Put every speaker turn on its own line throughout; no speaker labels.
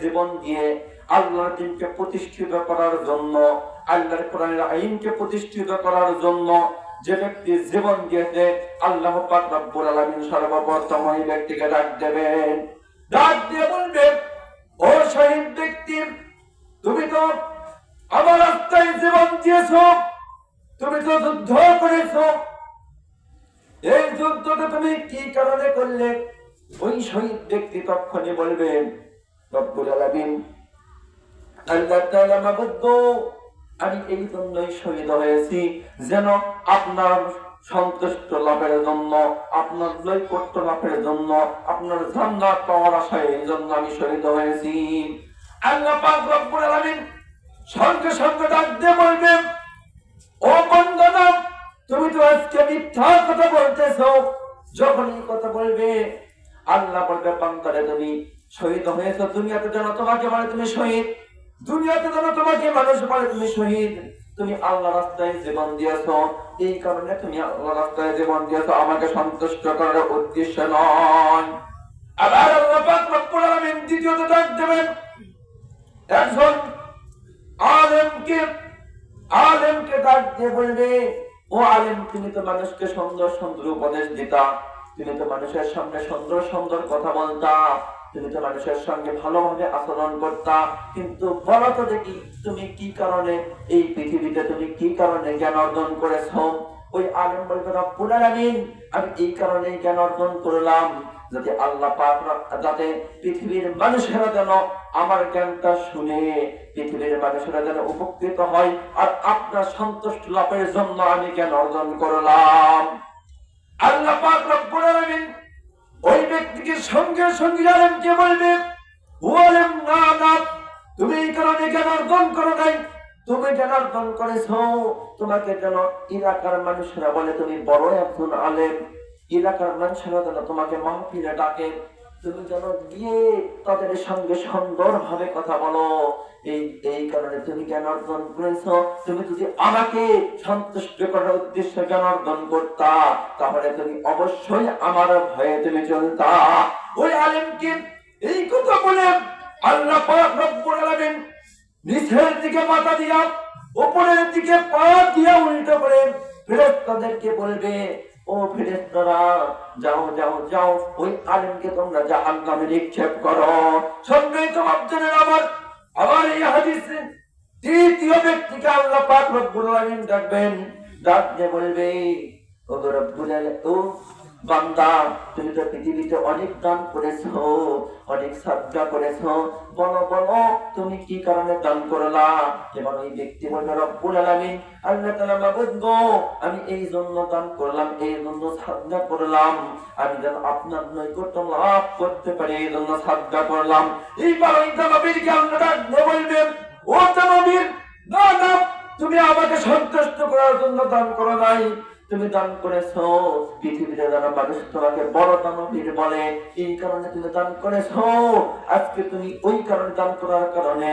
জীবন দিয়ে আল্লাহর দিনকে প্রতিষ্ঠিত করার জন্য, আল্লাহর কোরআনের আইনকে প্রতিষ্ঠিত করার জন্য যে ব্যক্তি জীবন দিয়েছে, আল্লাহ পাক রব্বুল আলামিন সর্বপ্রথম ওই ব্যক্তিকে ডাক দেবেন। ডাক দিয়ে বলবেন ও শহীদ ব্যক্তি, তুমি তো আমার রাস্তায় জীবন দিয়েছ, তুমি তো যুদ্ধ করেছ। এই যুদ্ধটা তুমি কি কারণে করলে? ওই শহীদ ব্যক্তি তখনই বলবেন রব্বুল আলামিন, আল্লাহ আমি এই জন্যই শহীদ হয়েছি যেন আপনার সন্তুষ্ট লাভের জন্য, আপনার নৈকট্য লাভের জন্য, আপনার জান্নাত পাওয়ার আশায় এই জন্য আমি শহীদ হয়েছি। আল্লাহ পাক সঙ্গে সঙ্গে ডাক বলবেন, ও বন্দনা তুমি তো আজকে মিথ্যা কথা বলতেছ। যখন কথা বলবে, আল্লাহ বলবে, বান্দারে, তুমি শহীদ হয়েছ। দুনিয়াতে যেন তোমাকে বলে তুমি শহীদ। দুনিয়াতে যেন তোমাকে মানুষ বলে তুমি শহীদ। তুমি আল্লাহ রাস্তায় জীবন দিয়েছ, এই কারণে তুমি আল্লাহ রাস্তায় জীবন দিয়েছ, আমাকে সন্তুষ্ট করার উদ্দেশ্য নয়। আবার আল্লাহ পাক রব্বুল আলামিন দ্বিতীয়ত ডাক দেবেন। একজন আলেমকে আলেমকে ডাক দিয়ে বলবে, ও আলেম তুমি তো মানুষকে সুন্দর সুন্দর উপদেশ দিতা। তুমি তো মানুষের সামনে সুন্দর সুন্দর কথা বলতা। তুমি তো মানুষের সঙ্গে ভালোভাবে আচরণ করতা। কিন্তু বলো তো দেখি, তুমি কি কারণে, এই পৃথিবীতে তুমি কি কারণে জ্ঞান অর্জন করেছ? ওই আলেম বলবে রব্বুল আমি এই কারণে জ্ঞান অর্জন করলাম। যাতে আল্লাহ পাক যাতে পৃথিবীর মানুষেরা যেন আমার জ্ঞানটা শুনে, পৃথিবীর মানুষেরা যেন উপকৃত হয়, আর আপনার সন্তুষ্ট লাভের জন্য আমি জ্ঞান অর্জন করলাম। আল্লাহ পাক রব্বুল আলামিন ওই ব্যক্তিকে সঙ্গে সঙ্গে আলেমকে বলবে না তুমি এই কারণে জ্ঞান অর্জন করো নাই। তুমি জ্ঞান অর্জন করেছ, তোমাকে যেন এলাকার মানুষেরা বলে, তুমি বড় একজন আলেম। এলাকার মানুষেরা যেন তোমাকে মাহফিলে ডাকে। তুমি যেন গিয়ে তাদের সঙ্গে সুন্দর ভাবে কথা বলো। এই এই কারণে তুমি জ্ঞান অর্জন করেছ। তুমি যদি আমাকে সন্তুষ্ট করার উদ্দেশ্যে জ্ঞান অর্জন করতা, তাহলে তুমি অবশ্যই আমার ভয়ে তুমি চলতা। ওই আলেমকে এই কথা বলে আল্লাহ পাক রব্বুল আলামিন নিচের দিকে মাথা দিয়া, উপরের দিকে পা দিয়া উল্টো করে ফেরেশতাদেরকে বলবে, ও ফেরেস্তারা যাও যাও যাও, ওই আলেমকে তোমরা জাহান নামে নিক্ষেপ করো। সম্মানিত ভাবছেন আমার আবার এই হাদিসে তৃতীয় ব্যক্তিকে আল্লাহ পাক রব্বুল আলামিন ডাকবেন ডাক দিয়ে বলবে ও গো রব্বুল আলামিন বান্দা, তুমি তো পৃথিবীতে অনেক দান করেছ, অনেক সাদকা করেছ। বলো বলো, তুমি কি কারণে দান করলা? এবার ওই ব্যক্তি বলবে রব্বুল আলামিন, আল্লাহ আমি এই জন্য দান করলাম, এই জন্য করলাম। আমি যেন আপনার নৈকট্য লাভ করতে পারি, এই জন্য সাদকা করলাম। ওই তামাবিরকে আল্লাহ বলবেন, ও না না, তুমি আমাকে সন্তুষ্ট করার জন্য দান করো নাই। তুমি দান করেছ, পৃথিবীতে যারা মানুষ তোমাকে বড় দানবীর বলে, এই কারণে তুমি দান করেছ। আজকে তুমি ওই কারণে দান করার কারণে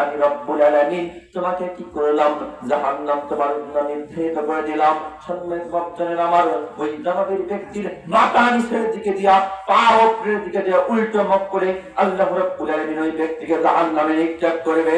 আমি রব্বুল আলামিন তোমাকে কি করলাম? জাহান্নাম তোমার নির্ধারিত করে দিলাম। সম্মানিত ভক্তদের আমার ওই দানবীর ব্যক্তির মাথা নিচের দিকে দিয়া, পা উপরের দিকে দিয়া উল্টো মুখ করে আল্লাহ রব্বুল আলামিন ওই ব্যক্তিকে জাহান্নামে নিক্ষেপ করবে।